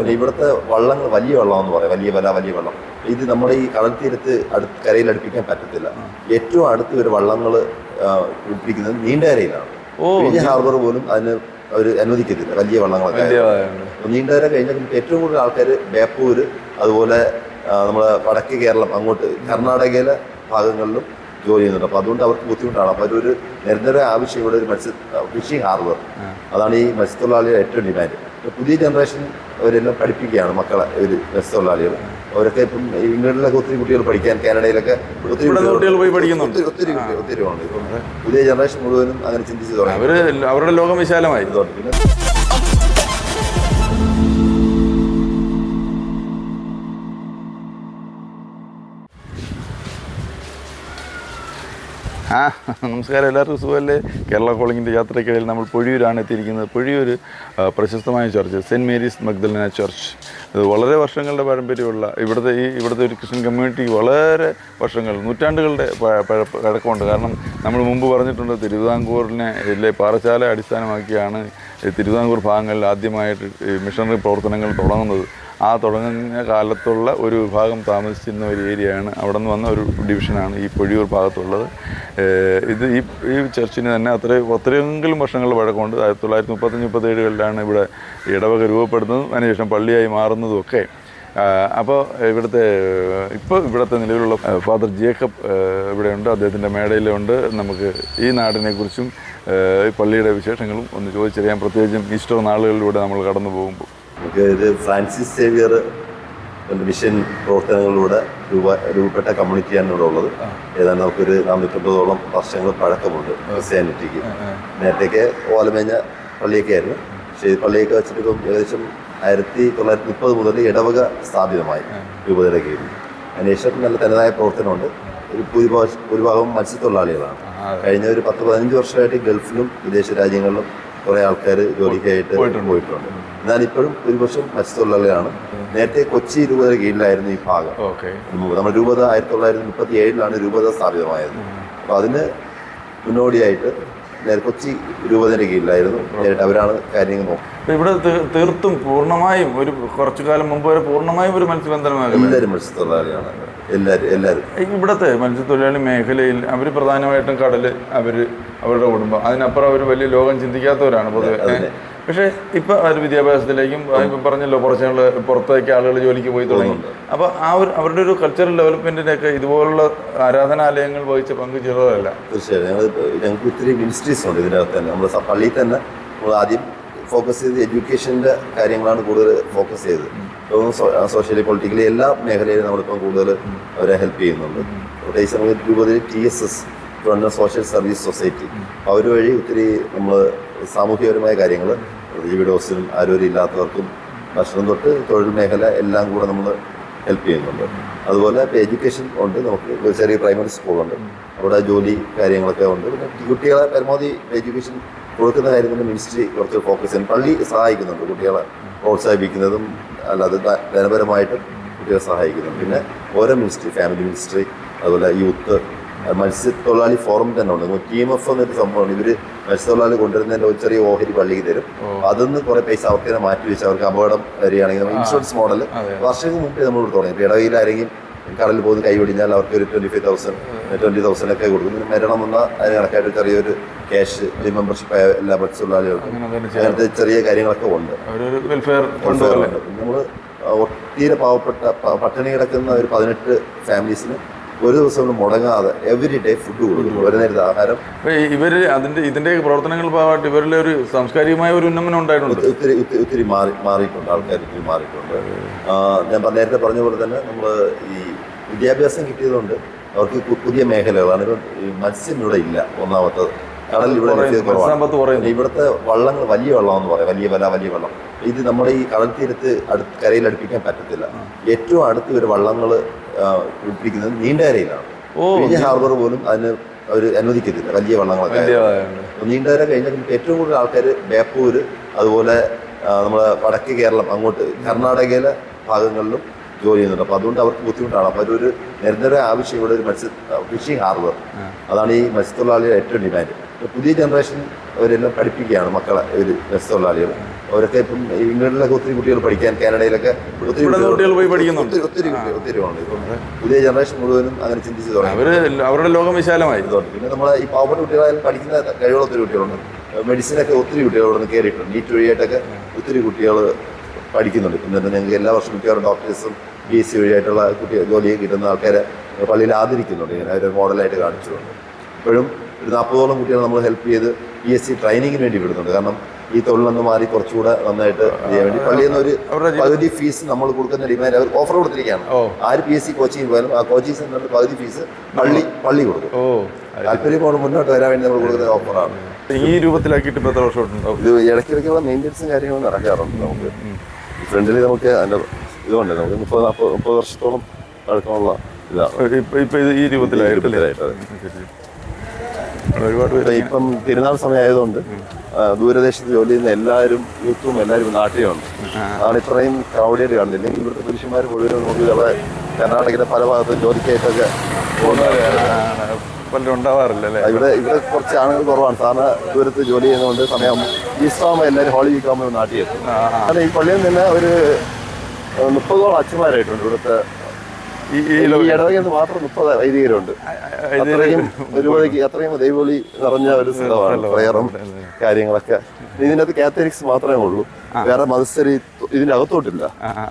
ഇവിടുത്തെ വള്ളങ്ങൾ വലിയ വെള്ളം എന്ന് പറയാം. വലിയ വല വലിയ വെള്ളം. ഇത് നമ്മുടെ ഈ കടൽ തീരത്ത് അടുത്ത് കരയിൽ അടുപ്പിക്കാൻ പറ്റത്തില്ല. ഏറ്റവും അടുത്ത് ഒരു വള്ളങ്ങൾ പിടിക്കുന്നത് നീണ്ടകരയിലാണ് ഓ വലിയ ഹാർബർ പോലും അതിന് അവർ അനുവദിക്കത്തില്ല. വലിയ വള്ളങ്ങളൊക്കെ. നീണ്ടകര കഴിഞ്ഞാൽ ഏറ്റവും കൂടുതൽ ആൾക്കാർ ബേപ്പൂര് അതുപോലെ നമ്മുടെ വടക്ക് കേരളം അങ്ങോട്ട് കർണാടകയിലെ ഭാഗങ്ങളിലും ജോലി ചെയ്യുന്നുണ്ട് അപ്പോൾ അതുകൊണ്ട് അവർക്ക് ബുദ്ധിമുട്ടാണ് അപ്പോൾ അതൊരു നിരന്തര ആവശ്യം ഇവിടെ ഒരു മത്സ്യ ഫിഷിംഗ് ഹാർബർ അതാണ് ഈ മത്സ്യത്തൊഴിലാളികളുടെ ഏറ്റവും ഡിമാൻഡ് പുതിയ ജനറേഷൻ അവരെല്ലാം പഠിപ്പിക്കുകയാണ് മക്കളെ ഒരു മത്സ്യത്തൊഴിലാളികൾ അവരൊക്കെ ഇപ്പം ഇംഗ്ലണ്ടിലൊക്കെ ഒത്തിരി കുട്ടികൾ പഠിക്കാൻ കാനഡയിലൊക്കെ ഒത്തിരി കുട്ടികൾ പോയി പഠിക്കുന്നുണ്ട് ഒത്തിരി ഒത്തിരി ഉണ്ട് ഇപ്പം പുതിയ ജനറേഷൻ മുഴുവനും അങ്ങനെ ചിന്തിച്ചു തുടങ്ങി അവർ അവരുടെ ലോകം വിശാലമായി പിന്നെ നമസ്കാരം. എല്ലാവർക്കും സുഖമല്ലേ? കേരള കോളിങ്ങിന്റെ യാത്രയ്ക്കിടയിൽ നമ്മൾ പൊഴിയൂരാണ് എത്തിയിരിക്കുന്നത്. പൊഴിയൂർ പ്രശസ്തമായ church Saint Mary's Magdalene church. ഇത് വളരെ വർഷങ്ങളുടെ പാരമ്പര്യമുള്ള ഇവിടുത്തെ ഈ ഇവിടുത്തെ ഒരു ക്രിസ്ത്യൻ കമ്മ്യൂണിറ്റി വളരെ വർഷങ്ങൾ നൂറ്റാണ്ടുകളുടെ കിടക്കമുണ്ട് കാരണം നമ്മൾ മുമ്പ് പറഞ്ഞിട്ടുണ്ട് തിരുവിതാംകൂറിനെ ഇല്ലേ പാറശാല അടിസ്ഥാനമാക്കിയാണ് തിരുവിതാംകൂർ ഭാഗങ്ങളിൽ ആദ്യമായിട്ട് മിഷണറി പ്രവർത്തനങ്ങൾ തുടങ്ങുന്നത്. ആ തുടങ്ങുന്ന കാലത്തുള്ള ഒരു വിഭാഗം താമസിച്ചിരുന്ന ഒരു ഏരിയയാണ്. അവിടെ നിന്ന് വന്ന ഒരു ഡിവിഷനാണ് ഈ പൊഴിയൂർ ഭാഗത്തുള്ളത്. ഇത് ഈ ഈ ചർച്ചിന് തന്നെ അത്ര ഒത്തിരിയെങ്കിലും വർഷങ്ങൾ പഴക്കമുണ്ട്. ആയിരത്തി തൊള്ളായിരത്തി മുപ്പത്തഞ്ച് മുപ്പത്തേഴുകളിലാണ് ഇവിടെ ഇടവക രൂപപ്പെടുന്നതും അതിനുശേഷം പള്ളിയായി മാറുന്നതും ഒക്കെ. അപ്പോൾ ഇവിടുത്തെ ഇപ്പോൾ ഇവിടുത്തെ നിലവിലുള്ള ഫാദർ ജേക്കബ് ഇവിടെയുണ്ട്. അദ്ദേഹത്തിന്റെ മേടയിലുണ്ട്. നമുക്ക് ഈ നാടിനെക്കുറിച്ചും പള്ളിയുടെ വിശേഷങ്ങളും ഒന്ന് ചോദിച്ചറിയാം. പ്രത്യേകിച്ചും ഈസ്റ്റർ നാളുകളിലൂടെ നമ്മൾ കടന്നു പോകുമ്പോൾ നമുക്ക് ഇത് ഫ്രാൻസിസ് സേവിയർ മിഷൻ പ്രവർത്തനങ്ങളിലൂടെ രൂപ രൂപപ്പെട്ട കമ്മ്യൂണിറ്റിയാണ് ഇവിടെ ഉള്ളത്. ഏതാണ്ട് നമുക്കൊരു നാനൂറ്റമ്പതോളം വർഷങ്ങൾ പഴക്കമുണ്ട് ക്രിസ്ത്യാനിറ്റിക്ക്. നേരത്തേക്ക് ഓലമേഞ്ഞ പള്ളിയൊക്കെ ആയിരുന്നു. പക്ഷേ ഈ പള്ളിയൊക്കെ വെച്ചിട്ട് ഇപ്പം ഏകദേശം ആയിരത്തി തൊള്ളായിരത്തി മുപ്പത് മുതൽ ഇടവക സ്ഥാപിതമായി രൂപതയുടെ കീഴിൽ അതിനുശേഷം നല്ല തനതായ പ്രവർത്തനമുണ്ട്. ഒരു ഭൂരിഭാഗം ഭൂരിഭാഗം മത്സ്യത്തൊഴിലാളികളാണ്. കഴിഞ്ഞ ഒരു പത്ത് പതിനഞ്ച് വർഷമായിട്ട് ഗൾഫിലും വിദേശ രാജ്യങ്ങളിലും കുറേ ആൾക്കാർ ജോലിക്കായിട്ട് പോയിട്ടുണ്ട്. എന്നാൽ ഇപ്പോഴും ഒരു ഭൂരിപക്ഷം മത്സ്യത്തൊഴിലാളികളാണ് നേരത്തെ കൊച്ചി രൂപത കീഴിലായിരുന്നു ഈ ഭാഗം. നമ്മുടെ രൂപത ആയിരത്തി തൊള്ളായിരത്തി മുപ്പത്തി ഏഴിലാണ് രൂപത സ്ഥാപിതമായത്. അപ്പോൾ അതിന് മുന്നോടിയായിട്ട് നേരെ കൊച്ചി രൂപതയുടെ കീഴിലായിരുന്നു. നേരിട്ട് അവരാണ് കാര്യങ്ങൾ നോക്കുന്നത് ഇവിടെ തീർത്തും പൂർണമായും ഒരു കുറച്ചു കാലം മുമ്പ് വരെ പൂർണമായും ഒരു മത്സ്യബന്ധനമായിരുന്നു. എല്ലാവരും മത്സ്യത്തൊഴിലാളികളാണ്. എല്ലാവരും എല്ലാവരും ഇവിടുത്തെ മത്സ്യത്തൊഴിലാളി മേഖലയിൽ അവർ പ്രധാനമായിട്ടും കടൽ അവർ അവരുടെ കുടുംബം. അതിനപ്പുറം അവർ വലിയ ലോകം ചിന്തിക്കാത്തവരാണ് പൊതുവെ. പക്ഷേ ഇപ്പൊ അവർ വിദ്യാഭ്യാസത്തിലേക്കും ഇപ്പം പറഞ്ഞല്ലോ കുറച്ചുകൾ പുറത്തേക്ക് ആളുകൾ ജോലിക്ക് പോയി തുടങ്ങി. അപ്പൊ ആ ഒരു അവരുടെ ഒരു കൾച്ചറൽ ഡെവലപ്മെന്റിനൊക്കെ ഇതുപോലുള്ള ആരാധനാലയങ്ങൾ വഹിച്ച പങ്ക് ചെറുതല്ല തീർച്ചയായും ഞങ്ങൾ ഞങ്ങൾക്ക് ഒത്തിരി മിനിസ്ട്രീസ് ഉണ്ട് ഇതിനകത്ത് തന്നെ. നമ്മുടെ പള്ളിയിൽ തന്നെ നമ്മൾ ആദ്യം ഫോക്കസ് ചെയ്ത് എഡ്യൂക്കേഷന്റെ കാര്യങ്ങളാണ് കൂടുതൽ ഫോക്കസ് ചെയ്തത്. സോഷ്യലി പൊളിറ്റിക്കലി എല്ലാ മേഖലയിലും നമ്മളിപ്പം കൂടുതൽ അവരെ ഹെൽപ്പ് ചെയ്യുന്നുണ്ട്. ഇവിടെ ഈ സമയത്ത് രൂപത്തിൽ T S S Trivandrum social service society അവർ വഴി ഒത്തിരി നമ്മൾ സാമൂഹികപരമായ കാര്യങ്ങൾ വീഡോസിനും ആരോഗ്യം ഇല്ലാത്തവർക്കും ഭക്ഷണം തൊട്ട് തൊഴിൽ മേഖല എല്ലാം കൂടെ നമ്മൾ ഹെൽപ്പ് ചെയ്യുന്നുണ്ട്. അതുപോലെ ഇപ്പോൾ എഡ്യൂക്കേഷൻ ഉണ്ട് നമുക്ക് ചെറിയ പ്രൈമറി സ്കൂളുണ്ട് അവിടെ ജോലി കാര്യങ്ങളൊക്കെ ഉണ്ട്. പിന്നെ കുട്ടികളെ പരമാവധി എഡ്യൂക്കേഷൻ കൊടുക്കുന്ന കാര്യത്തിൽ മിനിസ്ട്രി കുറച്ച് ഫോക്കസ് ചെയ്യുന്നു. പള്ളി സഹായിക്കുന്നുണ്ട് കുട്ടികളെ പ്രോത്സാഹിപ്പിക്കുന്നതും അല്ലാതെ ധനപരമായിട്ടും കുട്ടികളെ സഹായിക്കുന്നു. പിന്നെ ഓരോ മിനിസ്ട്രി ഫാമിലി മിനിസ്ട്രി അതുപോലെ യൂത്ത് മത്സ്യത്തൊഴിലാളി ഫോറം തന്നെ ഉണ്ട്. ടി എം എഫ് എന്നൊരു സംഭവമാണ് ഇവർ മത്സ്യത്തൊഴിലാളി കൊണ്ടുവരുന്നതിന്റെ ഒരു ചെറിയ ഓഹരി പള്ളിക്ക് തരും. അതിന്ന് കുറെ പൈസ അവർക്ക് തന്നെ മാറ്റി വെച്ച് അവർക്ക് അപകടം വരികയാണെങ്കിൽ നമ്മൾ ഇൻഷുറൻസ് മോഡൽ വർഷങ്ങൾക്ക് മുമ്പേ നമ്മൾ തുടങ്ങി. ഇടവയിൽ ആരെങ്കിലും കടലിൽ പോകുന്ന കൈ ഒടിഞ്ഞാൽ അവർക്ക് ഒരു twenty five thousand twenty thousand ഒക്കെ കൊടുക്കും. മരണം വന്നാൽ അതിന് കണക്കായിട്ട് ചെറിയൊരു ക്യാഷ് മെമ്പർഷിപ്പ് എല്ലാ മത്സ്യത്തൊഴിലാളികൾക്കും. അങ്ങനത്തെ ചെറിയ കാര്യങ്ങളൊക്കെ ഉണ്ട്. നമ്മൾ ഒത്തിരി പാവപ്പെട്ട പട്ടിണി കിടക്കുന്ന ഒരു പതിനെട്ട് ഫാമിലീസിന് ഒരു ദിവസം മുടങ്ങാതെ എവറി ഡേ ഫുഡ് കൊടുക്കും. ഒരു നേരത്തെ ആഹാരം. ഇവർ അതിന്റെ ഇതിന്റെ പ്രവർത്തനങ്ങൾ ഭാഗമായിട്ട് ഇവരുടെ ഒരു സാംസ്കാരികമായ ഒരു ഉന്നമനം ഉണ്ടായിട്ടുണ്ട്. ഒത്തിരി ഒത്തിരി മാറി മാറിയിട്ടുണ്ട്. ആൾക്കാർ ഒത്തിരി മാറിയിട്ടുണ്ട്. ഞാൻ നേരത്തെ പറഞ്ഞ പോലെ തന്നെ നമ്മൾ ഈ വിദ്യാഭ്യാസം കിട്ടിയതുകൊണ്ട് അവർക്ക് പുതിയ മേഖലകളാണ്. ഇപ്പം ഈ മത്സ്യം ഇവിടെ ഇല്ല ഒന്നാമത്തത്. കടൽ ഇവിടെ. ലഭ്യത കുറവാണ്. ഇവിടുത്തെ വള്ളങ്ങൾ വലിയ വള്ളമെന്ന് പറയാം. വലിയ വല വലിയ വള്ളം. ഇത് നമ്മുടെ ഈ കടൽ തീരത്ത് അടുത്ത് കരയിൽ അടുപ്പിക്കാൻ പറ്റത്തില്ല. ഏറ്റവും അടുത്ത് ഒരു വള്ളങ്ങൾ പിടിക്കുന്നത് നീണ്ടകരയിലാണ് വിഴിഞ്ഞ ഹാർബർ പോലും അതിന് അവർ അനുവദിക്കത്തില്ല. വലിയ വള്ളങ്ങളൊക്കെ വലിയ നീണ്ടകര കഴിഞ്ഞാൽ ഏറ്റവും കൂടുതൽ ആൾക്കാർ ബേപ്പൂര് അതുപോലെ നമ്മുടെ വടക്ക് കേരളം അങ്ങോട്ട് കർണാടകയിലെ ഭാഗങ്ങളിലും ജോലി ചെയ്യുന്നുണ്ട്. അപ്പോൾ അതുകൊണ്ട് അവർക്ക് ബുദ്ധിമുട്ടാണ്. അപ്പോൾ അതൊരു നിരന്തര ആവശ്യം ഇവിടെ ഒരു മത്സ്യ ഫിഷിംഗ് ഹാർബർ അതാണ് ഈ മത്സ്യത്തൊഴിലാളികളുടെ ഏറ്റവും ഡിമാൻഡ് ഇപ്പോൾ പുതിയ ജനറേഷൻ അവരെല്ലാം പഠിപ്പിക്കുകയാണ് മക്കളെ ഒരു മത്സ്യത്തൊഴിലാളികൾ. അവരൊക്കെ ഇപ്പം ഇംഗ്ലണ്ടിലൊക്കെ ഒത്തിരി കുട്ടികൾ പഠിക്കാൻ കാനഡയിലൊക്കെ ഒത്തിരി കുട്ടികൾ പോയി പഠിക്കുന്നുണ്ട്. ഒത്തിരി ഒത്തിരി ഉണ്ട് ഇപ്പം പുതിയ ജനറേഷൻ മുഴുവനും അങ്ങനെ ചിന്തിച്ച് തുടങ്ങി. അവർ അവരുടെ ലോകം വിശാലമായി. പിന്നെ നമ്മളെ ഈ പാവപ്പെട്ട കുട്ടികളായാലും പഠിക്കുന്ന കഴിവുള്ള ഒത്തിരി കുട്ടികളുണ്ട്. മെഡിസിനൊക്കെ ഒത്തിരി കുട്ടികൾ ഇവിടെ നിന്ന് കയറിയിട്ടുണ്ട് നീറ്റ് വഴിയായിട്ടൊക്കെ ഒത്തിരി കുട്ടികൾ പഠിക്കുന്നുണ്ട്. പിന്നെ തന്നെ ഞങ്ങൾക്ക് എല്ലാ വർഷവും മിക്കവാറും ഡോക്ടേഴ്സും ബി എസ് സി വഴിയായിട്ടുള്ള കുട്ടി ജോലിയൊക്കെ കിട്ടുന്ന ആൾക്കാരെ പള്ളിയിൽ ആദരിക്കുന്നുണ്ട്. ഇങ്ങനെ ഒരു മോഡലായിട്ട് കാണിച്ചിട്ടുണ്ട്. ഇപ്പോഴും ഒരു നാൽപ്പതോളം കുട്ടികളെ നമ്മൾ ഹെൽപ്പ് ചെയ്ത് പി എസ് സി ട്രെയിനിങ്ങിന് വേണ്ടി വിടുന്നുണ്ട്. കാരണം ഈ തൊഴിലൊന്ന് മാറി കുറച്ചുകൂടെ നന്നായിട്ട് ചെയ്യാൻ വേണ്ടി പള്ളിയിൽ നിന്ന് ഒരു പകുതി ഫീസ് നമ്മൾ കൊടുക്കുന്ന ഡിമാൻഡ് അവർ ഓഫർ കൊടുത്തിരിക്കുകയാണ്. ആര് പി എസ് സി കോച്ചിങ് പോയാലും ആ കോച്ചിങ് സെന്ററിന്റെ പകുതി ഫീസ് പള്ളി പള്ളി കൊടുക്കും. താല്പര്യമാണ് താല്പര്യം മുന്നോട്ട് വരാൻ വേണ്ടി നമ്മൾ കൊടുക്കുന്ന ഓഫറാണ് ഈ രൂപത്തിലാക്കിയിട്ട് എത്ര ഇത് ഇടയ്ക്കിടയ്ക്കുള്ള മെയിന്റെനൻസും കാര്യങ്ങളും നടക്കാറുണ്ട് നമുക്ക്. ഫ്രണ്ടിൽ നമുക്ക് അതിന്റെ ഇതുണ്ട്. നമുക്ക് മുപ്പത് നാൽപ്പത് മുപ്പത് വർഷത്തോളം പഴക്കമുള്ള ഇതാണ് ഇപ്പൊ ഇത് ഈ രൂപത്തിലായിട്ട്, ഒരുപാട് പേര് ഇപ്പൊ തിരുനാൾ സമയമായതുകൊണ്ട് ദൂരദേശത്ത് ജോലി ചെയ്യുന്ന എല്ലാവരും യൂത്തും എല്ലാവരും നാട്ടിലുണ്ട് അതാണ് ഇത്രയും ക്രൗഡിയായിട്ട് കാണുന്നില്ല ഇവിടുത്തെ പുരുഷന്മാർ മുഴുവനും നോക്കി ഇവിടെ കർണാടകയിലെ പല ഭാഗത്തും ജോലിക്കായിട്ടൊക്കെ പോകുന്നവരാണ് പലരും ഉണ്ടാവാറില്ല അല്ലേ? ഇവിടെ ഇവിടെ കുറച്ച് ആളുകൾ കുറവാണ്. സാറിന് ദൂരത്ത് ജോലി ചെയ്യുന്നതുകൊണ്ട് സമയം ഈസ്റ്റാകുമ്പോൾ എല്ലാവരും ഹോളി വീക്കാകുമ്പോൾ നാട്ടിൽ എത്തും. ആ. ഈ പള്ളിയിൽ നിന്ന് ഒരു മുപ്പതോളം അച്ഛന്മാരായിട്ടുണ്ട് ഇവിടുത്തെ. ഈ ഈ ഈ ലോ- ഇടവകയിൽ നിന്ന് മാത്രം മുപ്പത് വൈദികരുണ്ട്. ഇത് അത്രയും ഒരുപാട് അത്രയും ദൈവവിളി നിറഞ്ഞ ഒരു സ്ഥലമാണ് പ്രയറും കാര്യങ്ങളൊക്കെ. ഇതിനകത്ത് കാത്തലിക്സ് മാത്രമേ ഉള്ളൂ. വേറെ മതസ്ഥര് ഇതിന്റെ അകത്തോട്ടില്ല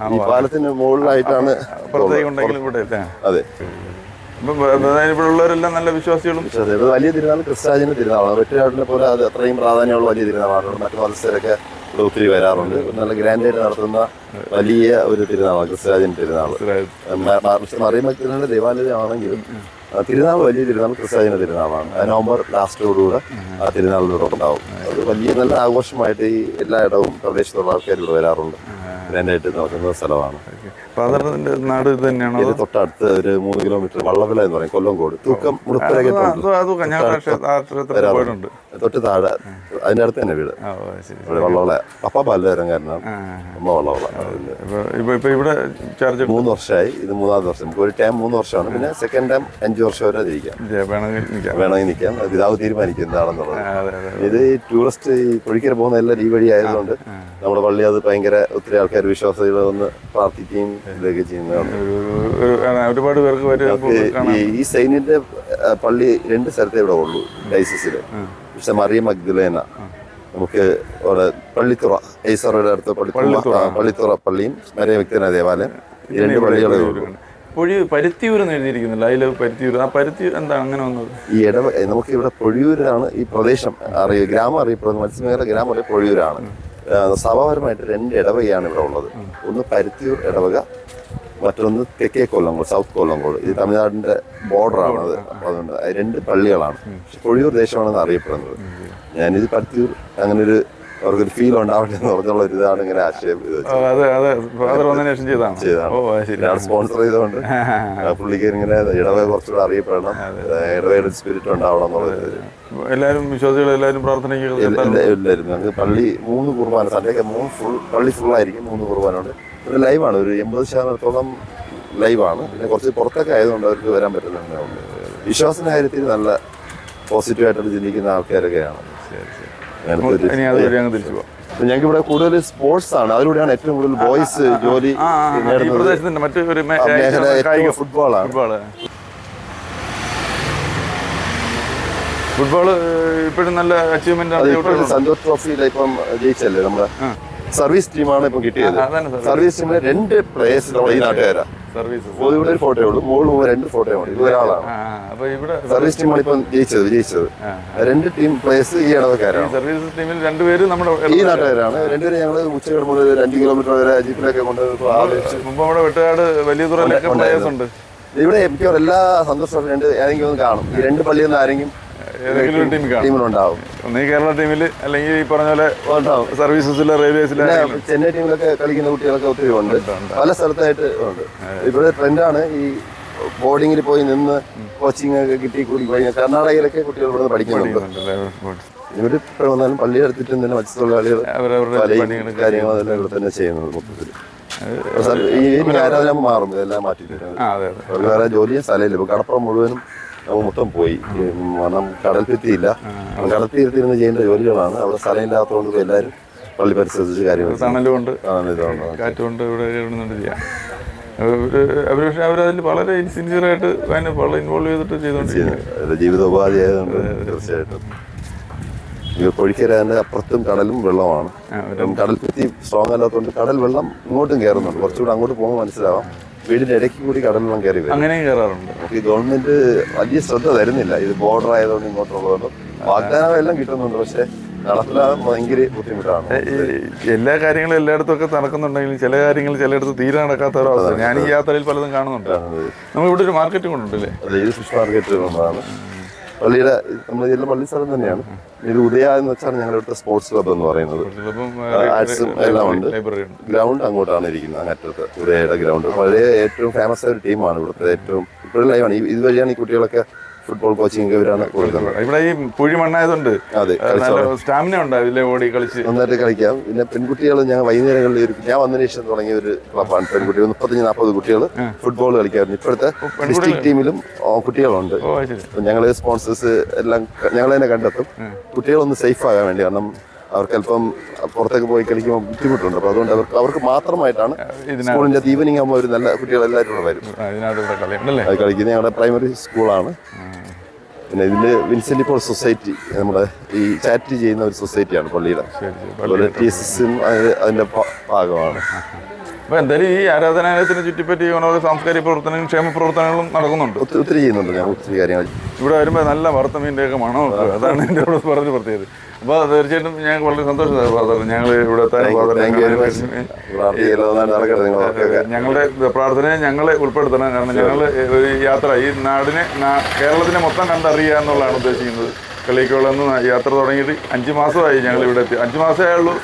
ഈ പാലത്തിന് മുകളിലായിട്ടാണ് അതെ. ഉള്ളവരെല്ലാം നല്ല വിശ്വാസികളും വലിയ തിരുനാൾ ക്രിസ്താജിന്റെ തിരുനാളാണ്. മറ്റൊരാളിനെ പോലെ അത് അത്രയും പ്രാധാന്യമുള്ള വലിയ തിരുനാളാണ്. മറ്റു മത്സരമൊക്കെ ഇവിടെ ഒത്തിരി വരാറുണ്ട്. നല്ല ഗ്രാൻഡായിട്ട് നടത്തുന്ന വലിയ ഒരു തിരുനാളാണ് ക്രിസ്താജിന്റെ തിരുനാൾ. മറിയമക്തിന്റെ ദേവാലയമാണെങ്കിലും തിരുനാൾ വലിയ തിരുനാൾ ക്രിസ്താജിന്റെ തിരുനാളാണ്. നവംബർ ലാസ്റ്റോടുകൂടെ ആ തിരുനാളിലൂടെ ഉണ്ടാവും. അത് വലിയ നല്ല ആഘോഷമായിട്ട് ഈ എല്ലായിടവും പ്രദേശത്തുള്ള ആൾക്കാർ ഇവിടെ വരാറുണ്ട്. ഗ്രാൻഡായിട്ട് നടക്കുന്ന സ്ഥലമാണ്. നാട് ഇത് തന്നെയാണോ ഇത് തൊട്ടടുത്ത് ഒരു മൂന്ന് കിലോമീറ്റർ വള്ളവില എന്ന് പറയും കൊല്ലംകോട്. തൂക്കം പോയിട്ടുണ്ട്. തൊട്ട് താഴെ അതിന്റെ അടുത്ത് തന്നെ വീട്. വള്ളവള പപ്പ പാലരംകാരനാണ് ആ അമ്മ വള്ളവള. ഇവിടെ ചാർജ് മൂന്ന് വർഷമായി ഇത് മൂന്നാമത്തെ വർഷം. നമുക്ക് ഒരു ടൈം മൂന്ന് വർഷമാണ് പിന്നെ സെക്കൻഡ് ടൈം അഞ്ച് വർഷം വരെ ഇരിക്കാം വേണമെങ്കിൽ നിൽക്കാം. പിതാവ് തീരുമാനിക്കും എന്താണെന്നുള്ളത് ആ, അതെ അതെ ഇത് ടൂറിസ്റ്റ് ഈ പൊഴിക്കര പോകുന്ന എല്ലാം ഈ വഴി ആയതുകൊണ്ട് നമ്മുടെ പള്ളി അത് ഭയങ്കര ഒത്തിരി ആൾക്കാർ വിശ്വാസികൾ വന്ന് പ്രാർത്ഥിക്കുകയും ഇതൊക്കെ ചെയ്യുന്നതാണ്. ഒരുപാട് പേർക്ക് ഈ സൈനിന്റെ പള്ളി രണ്ട് സ്ഥലത്തേ ഇവിടെ ഉള്ളൂ ഡൈസിസിൽ. പക്ഷെ മറിയ മഗ്ദലേന. നമുക്ക് അവിടെ പള്ളിത്തുറ ഐസറയുടെ അടുത്ത് പള്ളിത്തുറ പള്ളിത്തുറ. പള്ളിയും മറിയ മഗ്ദലേന ദേവാലയം. രണ്ട് പള്ളികളേ ഉള്ളൂ. പൊഴിയൂർ പരുത്തിയൂർ എന്ന് എഴുതിയിരിക്കുന്നില്ല അതിൽ പരുത്തിയൂർ. ആ പരുത്തി എന്താണ് അങ്ങനെ വന്നത്? ഈ ഇട നമുക്ക് ഇവിടെ പൊഴിയൂരാണ് ഈ പ്രദേശം അറിയ ഗ്രാമം അറിയപ്പെടുന്നത്. മത്സ്യമേഖല ഗ്രാമം അറിയ പൊഴിയൂരാണ്. സഭാപരമായിട്ട് രണ്ട് ഇടവകയാണ് ഇവിടെ ഉള്ളത്. ഒന്ന് പരുത്തിയൂർ ഇടവക മറ്റൊന്ന് തെക്കേ കൊല്ലങ്കോട് സൗത്ത് കൊല്ലങ്കോട് ഇത് തമിഴ്നാടിന്റെ ബോർഡറാണ് അത്. അതുകൊണ്ട് രണ്ട് പള്ളികളാണ്. പൊഴിയൂർ ദേശമാണെന്ന് അറിയപ്പെടുന്നത്. ഞാനിത് പരുത്തിയൂർ അങ്ങനെ ഒരു അവർക്കൊരു ഫീൽ ഉണ്ടാവട്ടെ എന്ന് പറഞ്ഞുള്ള ഒരു ഇതാണ് ഇങ്ങനെ ആശയം അതെ അതെ. ഫാദർ വന്നതിന് ശേഷം ചെയ്താണ് ഓ ശരി. സ്പോൺസർ ചെയ്തുകൊണ്ട് പുള്ളിക്ക് ഇങ്ങനെ ഇടവേ കുറച്ചുകൂടെ അറിയപ്പെടണം. ഇടവയുടെ സ്പിരിറ്റ് ഉണ്ടാവണം എന്നുള്ളത് എല്ലാവരും വിശ്വാസികൾ എല്ലാവരും പ്രാർത്ഥനയ്ക്ക് എല്ലാവരും ഞങ്ങൾക്ക് പള്ളി മൂന്ന് കുർബാന സൺഡേക്ക് മൂന്ന് ഫുൾ പള്ളി ഫുൾ ആയിരിക്കും മൂന്ന് കുർബാന ഉണ്ട് ഒരു ലൈവാണ് ഒരു എൺപത് ശതമാനത്തോളം ലൈവാണ് പിന്നെ കുറച്ച് പുറത്തൊക്കെ ആയതുകൊണ്ട് അവർക്ക് വരാൻ പറ്റുന്നുണ്ട് വിശ്വാസ കാര്യത്തിൽ നല്ല പോസിറ്റീവായിട്ട് ചിന്തിക്കുന്ന ആൾക്കാരൊക്കെയാണ്. ശരി ഒരു- തിരിച്ചു പോവാം. ഞങ്ങൾക്ക് ഇവിടെ കൂടുതൽ സ്പോർട്സ് ആണ്. അതിലൂടെയാണ് ഏറ്റവും കൂടുതൽ ബോയ്സ് ജോലി മേഖല ഫുട്ബോളാണ് ഫുട്ബോൾ ഫുട്ബോൾ ഇപ്പോഴും നല്ല അച്ചീവ്മെന്റ് സന്തോഷ് ട്രോഫിയിൽ ഇപ്പം ജയിച്ചല്ലേ നമ്മുടെ സർവീസ് ടീമാണ് ഇപ്പം കിട്ടിയത്. സർവീസ് ടീമിലെ രണ്ട് പ്ലേയേഴ്സ് നമ്മുടെ ഈ നാട്ടുകാരാണ് സർവീസ് ഇവിടെ ഒരു ഫോട്ടോയേ ഉള്ളൂ. പോകുമ്പോൾ രണ്ട് ഫോട്ടോ ഉണ്ട്. ഒരാളാണ്. ആ അപ്പൊ ഇവിടെ സർവീസ് ടീമാണ് ഇപ്പം ജയിച്ചത് വിജയിച്ചത് രണ്ട് ടീം പ്ലേസ് ഈ ഇടവക്കാരാണ്. സർവീസ് ടീമിൽ രണ്ടുപേരും നമ്മുടെ ഈ നാട്ടുകാരാണ്. രണ്ടുപേരും ഞങ്ങൾ ഉച്ചകട മുതൽ രണ്ട് കിലോമീറ്റർ വരെ ജീപ്പിലൊക്കെ കൊണ്ട് മുമ്പ് നമ്മുടെ വെട്ടുകാട് വലിയ തുറയിലൊക്കെ പ്ലേയേഴ്സ് ഉണ്ട് ഇവിടെ മിക്കവാറും എല്ലാ സന്തോഷവും രണ്ട് ഏതെങ്കിലും ഒന്ന് കാണും. ഈ രണ്ട് പള്ളിയിൽ നിന്ന് ആരെങ്കിലും ടീമിലുണ്ടാവും ഒന്നീ കേരള ടീമിൽ അല്ലെങ്കിൽ ഈ പറഞ്ഞ പോലെ ഉണ്ടാവും സർവീസസിലെ റെയിൽവേസിലെ ചെന്നൈ ടീമിലൊക്കെ കളിക്കുന്ന കുട്ടികളൊക്കെ ഒത്തിരി ഉണ്ട്. പല സ്ഥലത്തായിട്ട് ഉണ്ട്. ഇവിടെ ട്രെൻഡാണ് ഈ ബോർഡിങ്ങിൽ പോയി നിന്ന് കോച്ചിങ് ഒക്കെ കിട്ടി കർണാടകയിലൊക്കെ കുട്ടികൾ ഇവിടെ പഠിക്കുന്നുണ്ട്. ഇവിടെ ഇപ്പോൾ വന്നാലും പള്ളി എടുത്തിട്ട് തന്നെ മത്സ്യത്തൊഴിലാളികൾ കാര്യങ്ങളും അതെല്ലാം ഇവിടെ തന്നെ ചെയ്യുന്നത് മൊത്തത്തിൽ ഈ ആരാധന മാറും ഇതെല്ലാം മാറ്റിയിട്ട് ആ അതെ അതെ. അവർക്ക് വേറെ ജോലിയും സ്ഥലമില്ല. ഇപ്പൊ കടപ്പുറം മുഴുവനും നമുക്ക് മൊത്തം പോയി. കാരണം കടൽ ഭിത്തിയില്ല കടൽ തീരത്തിരുന്ന് ചെയ്യേണ്ട ജോലികളാണ്. അവിടെ സ്ഥലം ഇല്ലാത്തതുകൊണ്ട് എല്ലാവരും പള്ളി പരിശോധിച്ച് കാര്യങ്ങൾ തണലുകൊണ്ട് കാറ്റുകൊണ്ട് ഇവിടെ ചെയ്യാം. അവർ പക്ഷേ അവരതിൽ വളരെ സിൻസിയറായിട്ട് അതിനെ വളരെ ഇൻവോൾവ് ചെയ്തിട്ട് ചെയ്തുകൊണ്ടിരിക്കുന്നത് ജീവിതോപാധി ആയതുകൊണ്ട് തീർച്ചയായിട്ടും. ഈ പൊഴിക്കരാന്റെ അപ്പുറത്തും കടലും വെള്ളമാണ്. കടൽ ഭിത്തി സ്ട്രോങ് അല്ലാത്തതുകൊണ്ട് കടൽ വെള്ളം ഇങ്ങോട്ടും കയറുന്നുണ്ട്. കുറച്ചുകൂടെ അങ്ങോട്ട് പോകുമ്പോൾ മനസ്സിലാവാം. വീടിന്റെ ഇടയ്ക്ക് കൂടി കടലെല്ലാം കയറി വരും. അങ്ങനെ കയറാറുണ്ട്. ഈ ഗവൺമെന്റ് വലിയ ശ്രദ്ധ തരുന്നില്ല. ഇത് ബോർഡർ ആയതുകൊണ്ട് ഇങ്ങോട്ടുള്ളതുകൊണ്ട് വാഗ്ദാനം എല്ലാം കിട്ടുന്നുണ്ട്. പക്ഷെ നടപ്പിലാകാൻ ഭയങ്കര ബുദ്ധിമുട്ടാണ്. എല്ലാ കാര്യങ്ങളും എല്ലായിടത്തും ഒക്കെ നടക്കുന്നുണ്ടെങ്കിലും ചില കാര്യങ്ങൾ ചിലയിടത്ത് തീരെ നടക്കാത്ത ഒരവസ്ഥ ഞാൻ ഈ യാത്രയിൽ പലതും കാണുന്നുണ്ട്. നമ്മൾ ഇവിടെ ഒരു മാർക്കറ്റ് കൊണ്ടുണ്ടല്ലേ? അതെ ഇത് ഫിഷ് മാർക്കറ്റ് ഉള്ളതാണ് പള്ളിയുടെ നമ്മൾ ജില്ല പള്ളി സ്ഥലം തന്നെയാണ്. ഇത് ഉദയ എന്ന് വെച്ചാണ് ഞങ്ങളുടെ ഇവിടുത്തെ സ്പോർട്സ് ക്ലബ്ബ് എന്ന് പറയുന്നത്. ആർട്സും എല്ലാം ഉണ്ട്. ഗ്രൗണ്ട് അങ്ങോട്ടാണ് ഇരിക്കുന്നത് അങ്ങറ്റത്ത് ഉദയയുടെ ഗ്രൗണ്ട് പഴയ ഏറ്റവും ഫേമസ് ആയ ഒരു ടീമാണ് ഇവിടുത്തെ ഏറ്റവും ഇപ്പോഴും ലൈവാണ് ഇതുവഴിയാണ് ഈ കുട്ടികളൊക്കെ ഫുട്ബോൾ കോച്ചിങ് ഇവരാണ് കൊടുക്കുന്നത്. ഇവിടെ ഈ പുഴി മണ്ണായതുകൊണ്ട് അതെ സ്റ്റാമിന ഉണ്ട് അതിലെ ഓടി കളിച്ച്. നന്നായിട്ട് കളിക്കാം. പിന്നെ പെൺകുട്ടികൾ ഞാൻ വൈകുന്നേരങ്ങളിൽ ഒരു ഞാൻ വന്നതിന് ശേഷം തുടങ്ങിയ ഒരു ക്ലബ്ബാണ് പെൺകുട്ടികൾ മുപ്പത്തഞ്ച് നാൽപ്പത് കുട്ടികൾ ഫുട്ബോൾ കളിക്കാറുണ്ട്. ഇപ്പോഴത്തെ ഡിസ്ട്രിക്ട് ടീമിലും കുട്ടികളുണ്ട്. ഞങ്ങൾ സ്പോൺസേഴ്സ് എല്ലാം ഞങ്ങൾ തന്നെ കണ്ടെത്തും. കുട്ടികളൊന്ന് സേഫ് ആകാൻ വേണ്ടി. കാരണം അവർക്ക് അല്പം പുറത്തേക്ക് പോയി കളിക്കുമ്പോൾ ബുദ്ധിമുട്ടുണ്ട്. അപ്പോൾ അതുകൊണ്ട് അവർക്ക് അവർക്ക് മാത്രമായിട്ടാണ് സ്കൂളിന്റെ ഈവനിങ് ആകുമ്പോൾ ഒരു നല്ല കുട്ടികൾ എല്ലാവരും വരും. കളിക്കുന്നത് ഞങ്ങളുടെ പ്രൈമറി സ്കൂളാണ് പിന്നെ ഇതിന്റെ വിൻസെന്റ് ഇപ്പോൾ സൊസൈറ്റി നമ്മുടെ ഈ ചാറ്റ് ചെയ്യുന്ന ഒരു സൊസൈറ്റിയാണ് പള്ളിയുടെ. അതുപോലെ ടി എസ് എസും അതിന്റെ ഭാഗമാണ്. അപ്പോൾ എന്തായാലും ഈ ആരാധനാലയത്തിന് ചുറ്റിപ്പറ്റി ഓരോ സാംസ്കാരിക പ്രവർത്തനങ്ങളും ക്ഷേമ പ്രവർത്തനങ്ങളും നടക്കുന്നുണ്ട്. ഒത്തിരി ഒത്തിരി ചെയ്യുന്നുണ്ട് ഞാൻ ഒത്തിരി കാര്യങ്ങൾ. ഇവിടെ വരുമ്പോൾ നല്ല വറുത്ത മീന്റെയൊക്കെ അതാണ് എന്റെ ഇവിടെ പറഞ്ഞ് പ്രത്യേകത. അപ്പോൾ തീർച്ചയായിട്ടും ഞങ്ങൾക്ക് വളരെ സന്തോഷം ഫാദർ. ഞങ്ങൾ ഇവിടെ ഞങ്ങളുടെ പ്രാർത്ഥനയെ ഞങ്ങളെ ഉൾപ്പെടുത്തണം. കാരണം ഞങ്ങൾ ഒരു യാത്ര ഈ നാടിനെ കേരളത്തിനെ മൊത്തം കണ്ടറിയുക എന്നുള്ളതാണ് ഉദ്ദേശിക്കുന്നത്. കളിക്കോളെന്ന് യാത്ര തുടങ്ങിയിട്ട് അഞ്ച് മാസമായി ഞങ്ങൾ ഇവിടെ എത്തി. അഞ്ച് മാസമേ ഉള്ളൂ